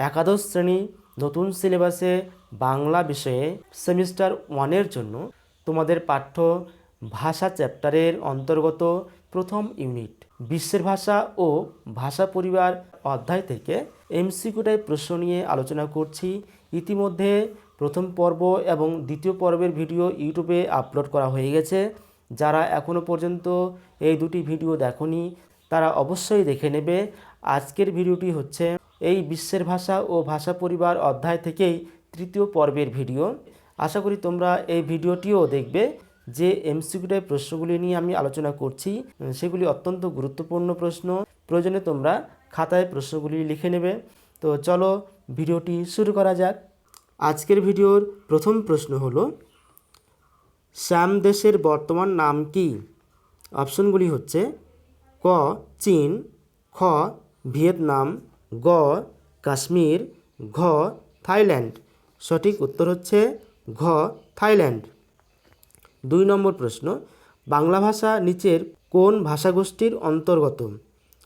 একাদশ শ্রেণি নতুন সিলেবাসে বাংলা বিষয়ে সেমিস্টার ওয়ানের জন্য তোমাদের পাঠ্য ভাষা চ্যাপ্টারের অন্তর্গত প্রথম ইউনিট, বিশ্বের ভাষা ও ভাষা পরিবার অধ্যায় থেকে এমসিকিউ টাইপ প্রশ্ন নিয়ে আলোচনা করছি। ইতিমধ্যে প্রথম পর্ব এবং দ্বিতীয় পর্বের ভিডিও ইউটিউবে আপলোড করা হয়ে গেছে। যারা এখনও পর্যন্ত এই দুটি ভিডিও দেখনি, তারা অবশ্যই দেখে নেবে। আজকের ভিডিওটি হচ্ছে এই বিশ্বের ভাষা ও ভাষা পরিবার অধ্যায় থেকেই তৃতীয় পর্বের ভিডিও। আশা করি তোমরা এই ভিডিওটিও দেখবে যে এমসিকিউটাই প্রশ্নগুলি নিয়ে আমি আলোচনা করছি। সেগুলি অত্যন্ত গুরুত্বপূর্ণ প্রশ্ন। প্রয়োজনে তোমরা খাতায় প্রশ্নগুলি লিখে নেবে। তো চলো ভিডিওটি শুরু করা যাক। আজকের ভিডিওর প্রথম প্রশ্ন হলো, শ্যাম দেশের বর্তমান নাম কি? অপশনগুলি হচ্ছে ক, চীন, খ, ভিয়েতনাম গ, কাশ্মীর, ঘ, থাইল্যান্ড। সঠিক উত্তর হচ্ছে ঘ, থাইল্যান্ড। দুই নম্বর প্রশ্ন, বাংলা ভাষা নিচের কোন ভাষাগোষ্ঠীর অন্তর্গত?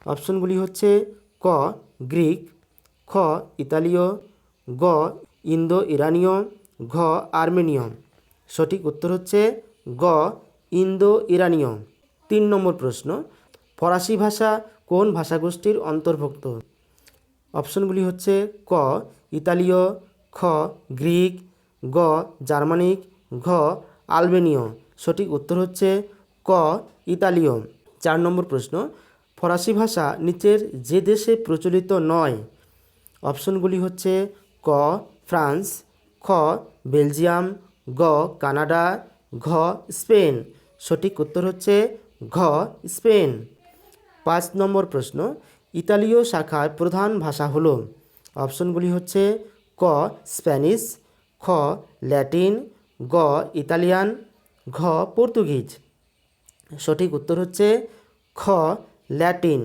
অপশনগুলি হচ্ছে ক, গ্রিক, খ, ইতালীয়, গ ইন্দো ইরানীয় ঘ, আর্মেনীয়। সঠিক উত্তর হচ্ছে গ ইন্দো ইরানীয় তিন নম্বর প্রশ্ন, ফরাসি ভাষা কোন ভাষাগোষ্ঠীর অন্তর্ভুক্ত? অপশনগুলি হচ্ছে ক, ইতালীয়, খ, গ্রিক, গ, জার্মানিক, ঘ, আলবেনীয়। সঠিক উত্তর হচ্ছে ক, ইতালীয়। চার নম্বর প্রশ্ন, ফরাসি ভাষা নিচের যে দেশে প্রচলিত নয়। অপশনগুলি হচ্ছে ক, ফ্রান্স, খ, বেলজিয়াম, গ, কানাডা, ঘ, স্পেন। সঠিক উত্তর হচ্ছে ঘ, স্পেন। পাঁচ নম্বর প্রশ্ন ইতালীয় শাখার প্রধান ভাষা হলো। অপশনগুলি হচ্ছে ক, স্প্যানিশ, খ, ল্যাটিন, গ, ইতালিয়ান, ঘ, পর্তুগিজ। সঠিক উত্তর হচ্ছে খ, ল্যাটিন।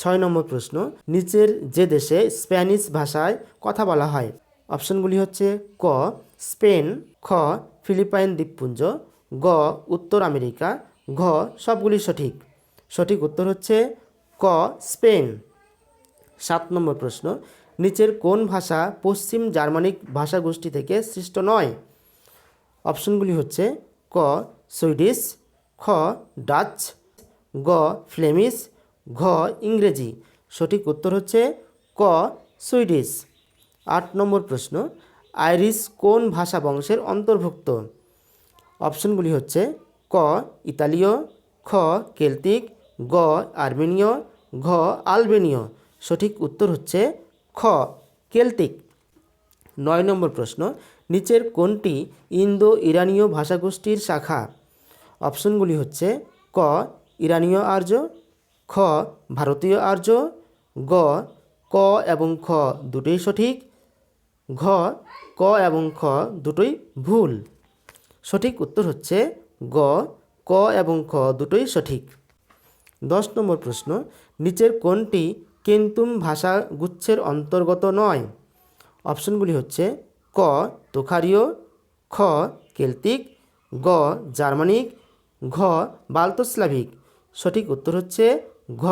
ছয় নম্বর প্রশ্ন, নিচের যে দেশে স্প্যানিশ ভাষায় কথা বলা হয়, অপশনগুলি হচ্ছে ক, স্পেন, খ, ফিলিপাইন দ্বীপপুঞ্জ, গ, উত্তর আমেরিকা, ঘ, সবগুলি সঠিক। সঠিক উত্তর হচ্ছে ক, স্পেন। সাত নম্বর প্রশ্ন, নিচের কোন ভাষা পশ্চিম জার্মানিক ভাষাগোষ্ঠী থেকে সৃষ্ট নয়? অপশনগুলি হচ্ছে ক, সুইডিশ, খ, ডাচ, গ, ফ্লেমিশ, ঘ, ইংরেজি। সঠিক উত্তর হচ্ছে ক, সুইডিশ। আট নম্বর প্রশ্ন, আইরিশ কোন ভাষা বংশের অন্তর্ভুক্ত? অপশনগুলি হচ্ছে ক, ইতালীয়, খ কেল্টিক গ আর্মেনীয়, ঘ আলবেনীয়। সঠিক উত্তর হচ্ছে খ, কেল্টিক। নয় নম্বর প্রশ্ন, নিচের কোনটি ইন্দো ইরানীয় ভাষাগোষ্ঠীর শাখা? অপশনগুলি হচ্ছে ক, ইরানীয় আর্য, খ, ভারতীয় আর্য, গ, ক এবং খ দুটোই সঠিক, ঘ, ক এবং খ দুটোই ভুল। সঠিক উত্তর হচ্ছে গ, ক এবং খ দুটোই সঠিক। দশ নম্বর প্রশ্ন, নিচের কোনটি কেন্তুম ভাষা গুচ্ছের অন্তর্গত নয়? অপশনগুলি হচ্ছে ক তোখারীয় খ কেল্টিক গ, জার্মানিক, ঘ, বাল্তোস্লাভিক। সঠিক উত্তর হচ্ছে ঘ,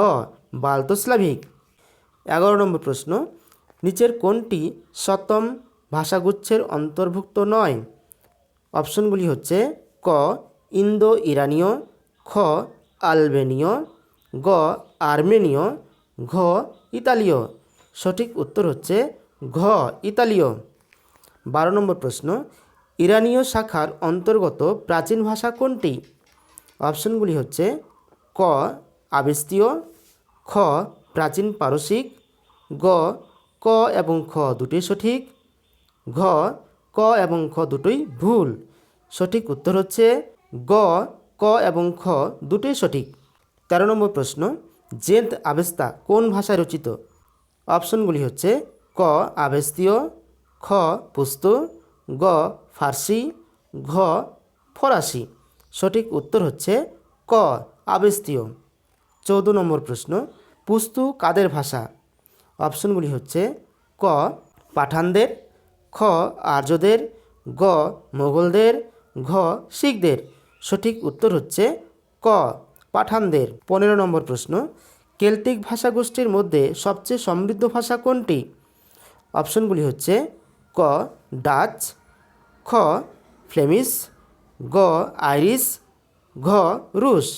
বাল্তোস্লাভিক। এগারো নম্বর প্রশ্ন, নিচের কোনটি সপ্তম ভাষাগুচ্ছের অন্তর্ভুক্ত নয়? অপশনগুলি হচ্ছে ক ইন্দো ইরানীয় খ, আলবেনীয় গ, আর্মেনীয়, ঘ, ইতালীয়। সঠিক উত্তর হচ্ছে ঘ, ইতালীয়। বারো নম্বর প্রশ্ন, ইরানীয় শাখার অন্তর্গত প্রাচীন ভাষা কোনটি? অপশনগুলি হচ্ছে ক, আবেস্তীয়, খ, প্রাচীন পারসিক, গ, ক এবং খ দুটোই সঠিক, ঘ, ক এবং খ দুটোই ভুল। সঠিক উত্তর হচ্ছে গ, ক এবং খ দুটোই সঠিক। তেরো নম্বর প্রশ্ন জেন্দ আবেস্তা কোন ভাষায় রচিত? অপশনগুলি হচ্ছে, ক, আবেস্তীয়, খ, পুস্তু, গ, ফার্সি, ঘ, ফরাসি। সঠিক উত্তর হচ্ছে, ক, আবেস্তীয়। চৌদ্দ নম্বর প্রশ্ন, পুস্তু কাদের ভাষা? অপশনগুলি হচ্ছে, ক, পাঠানদের, খ, আর্যদের, গ, মোগলদের, ঘ, শিখদের। সঠিক উত্তর হচ্ছে, ক। পাঠানদের। পনেরো নম্বর প্রশ্ন কেল্টিক ভাষাগোষ্ঠীর মধ্যে সবচেয়ে সমৃদ্ধ ভাষা কোনটি? অপশনগুলি হচ্ছে, ক, ডাচ, খ, ফ্লেমিশ, গ, আইরিশ, ঘ, রুশ।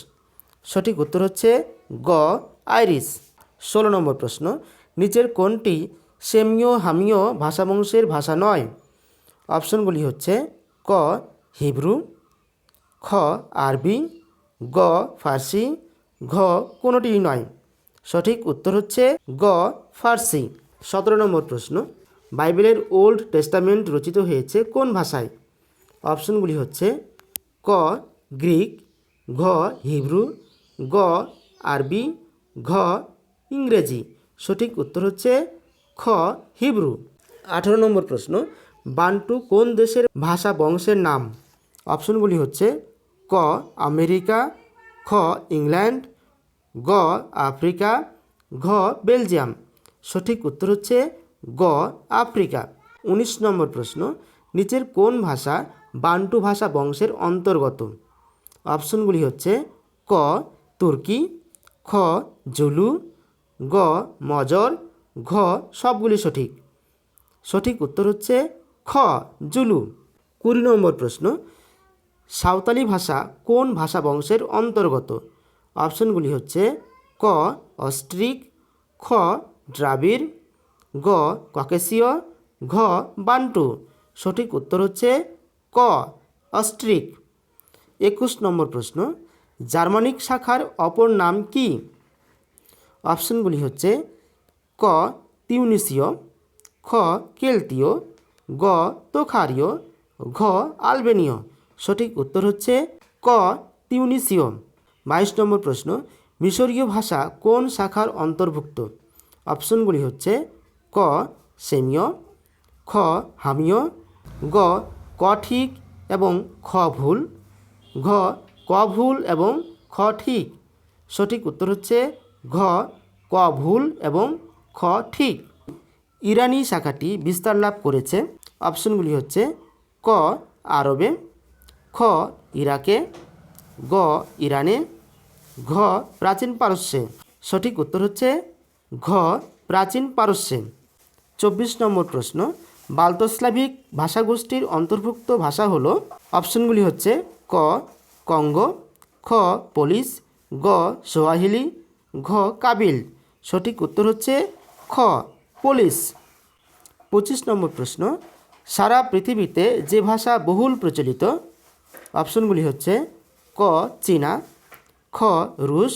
সঠিক উত্তর হচ্ছে, গ, আইরিশ। ষোলো নম্বর প্রশ্ন, নিচের কোনটি সেমীয় হামীয় ভাষাবংশের ভাষা নয়? অপশনগুলি হচ্ছে, ক, হিব্রু, খ, আরবি গ ফার্সি, ঘ কোনোটিই নয়। সঠিক উত্তর হচ্ছে গ ফার্সি। সতেরো নম্বর প্রশ্ন, বাইবেলের ওল্ড টেস্টামেন্ট রচিত হয়েছে কোন ভাষায়? অপশনগুলি হচ্ছে ক, গ্রিক, ঘ, হিব্রু, গ, আরবি, ঘ, ইংরেজি। সঠিক উত্তর হচ্ছে খ, হিব্রু। আঠারো নম্বর প্রশ্ন, বান্টু কোন দেশের ভাষা বংশের নাম? অপশনগুলি হচ্ছে ক, আমেরিকা, খ, ইংল্যান্ড, গ, আফ্রিকা, ঘ, বেলজিয়াম। সঠিক উত্তর হচ্ছে গ, আফ্রিকা। উনিশ নম্বর প্রশ্ন, নিচের কোন ভাষা বান্টু ভাষা বংশের অন্তর্গত? অপশনগুলি হচ্ছে ক, তুর্কি, খ, জুলু, গ, মজর, ঘ, সবগুলি সঠিক। সঠিক উত্তর হচ্ছে খ, জুলু। কুড়ি নম্বর প্রশ্ন সাঁওতালি ভাষা কোন ভাষা বংশের অন্তর্গত? অপশনগুলি হচ্ছে ক, অস্ট্রিক, খ, দ্রাবিড়, গ, ককেশীয়, ঘ, বান্টু। সঠিক উত্তর হচ্ছে ক, অস্ট্রিক। একুশ নম্বর প্রশ্ন, জার্মানিক শাখার অপর নাম কি? অপশনগুলি হচ্ছে ক, তিউনিসীয়, খ, কেলতীয়, গ, তোখারীয়, ঘ, আলবেনীয়। সঠিক উত্তর হচ্ছে ক তিউনিসীয় বাইশ নম্বর প্রশ্ন, মিশরীয় ভাষা কোন শাখার অন্তর্ভুক্ত? অপশনগুলি হচ্ছে ক, সেমীয়, খ, হামীয়, গ, ক ঠিক এবং খ ভুল, ঘ, ক ভুল এবং খ ঠিক। সঠিক উত্তর হচ্ছে ঘ, ক ভুল এবং খ ঠিক। ইরানি শাখাটি বিস্তার লাভ করেছে। অপশনগুলি হচ্ছে ক, আরবে খ ইরাকে, গ ইরানে, ঘ প্রাচীন পারস্যে। সঠিক উত্তর হচ্ছে ঘ প্রাচীন পারস্যে। চব্বিশ নম্বর প্রশ্ন, বাল্তস্লাভিক ভাষাগোষ্ঠীর অন্তর্ভুক্ত ভাষা হলো, অপশনগুলি হচ্ছে ক কঙ্গো, খ পোলিশ, গ সোয়াহিলি, ঘ কাবিল। সঠিক উত্তর হচ্ছে খ পোলিশ। পঁচিশ নম্বর প্রশ্ন, সারা পৃথিবীতে যে ভাষা বহুল প্রচলিত অপশনগুলি হচ্ছে ক, চীনা, খ, রুশ,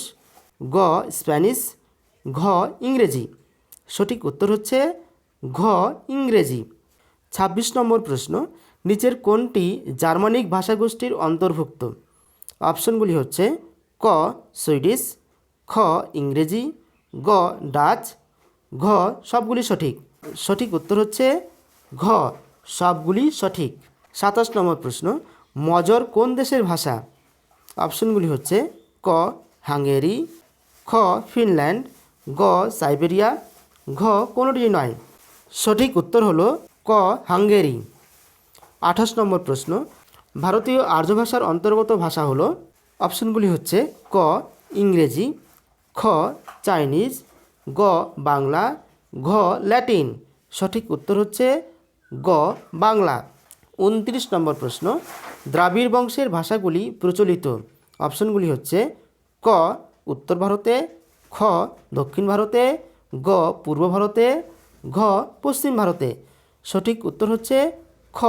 গ, স্প্যানিশ, ঘ, ইংরেজি। সঠিক উত্তর হচ্ছে ঘ, ইংরেজি। ছাব্বিশ নম্বর প্রশ্ন, নিচের কোনটি জার্মানিক ভাষাগোষ্ঠীর অন্তর্ভুক্ত? অপশনগুলি হচ্ছে ক, সুইডিশ, খ, ইংরেজি, গ, ডাচ, ঘ, সবগুলি সঠিক। সঠিক উত্তর হচ্ছে ঘ, সবগুলি সঠিক। সাতাশ নম্বর প্রশ্ন মজর কোন দেশের ভাষা? অপশনগুলি হচ্ছে ক, হাঙ্গেরি, খ, ফিনল্যান্ড, গ, সাইবেরিয়া, ঘ কোনোটি নয়। সঠিক উত্তর হলো ক, হাঙ্গেরি। আঠাশ নম্বর প্রশ্ন। ভারতীয় আর্য ভাষার অন্তর্গত ভাষা হলো, অপশনগুলি হচ্ছে ক, ইংরেজি, খ, চাইনিজ, গ, বাংলা, ঘ, ল্যাটিন। সঠিক উত্তর হচ্ছে গ, বাংলা। উনত্রিশ নম্বর প্রশ্ন। দ্রাবিড় বংশের ভাষাগুলি প্রচলিত। অপশনগুলি হচ্ছে ক, উত্তর ভারতে, খ, দক্ষিণ ভারতে, গ, পূর্ব ভারতে, ঘ, পশ্চিম ভারতে। সঠিক উত্তর হচ্ছে খ,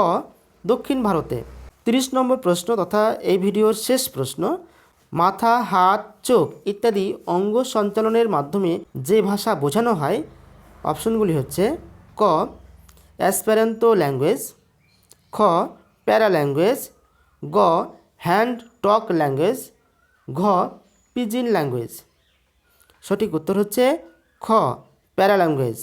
দক্ষিণ ভারতে। তিরিশ নম্বর প্রশ্ন তথা এই ভিডিওর শেষ প্রশ্ন, মাথা, হাত, চোখ ইত্যাদি অঙ্গ সঞ্চালনের মাধ্যমে যে ভাষা বোঝানো হয়, অপশনগুলি হচ্ছে ক অ্যাসপ্যারেন্তো ল্যাঙ্গুয়েজ, খ প্যারা ল্যাঙ্গুয়েজ গ হ্যান্ড টক ল্যাঙ্গুয়েজ ঘ পিজিন ল্যাঙ্গুয়েজ সঠিক উত্তর হচ্ছে খ প্যারা ল্যাঙ্গুয়েজ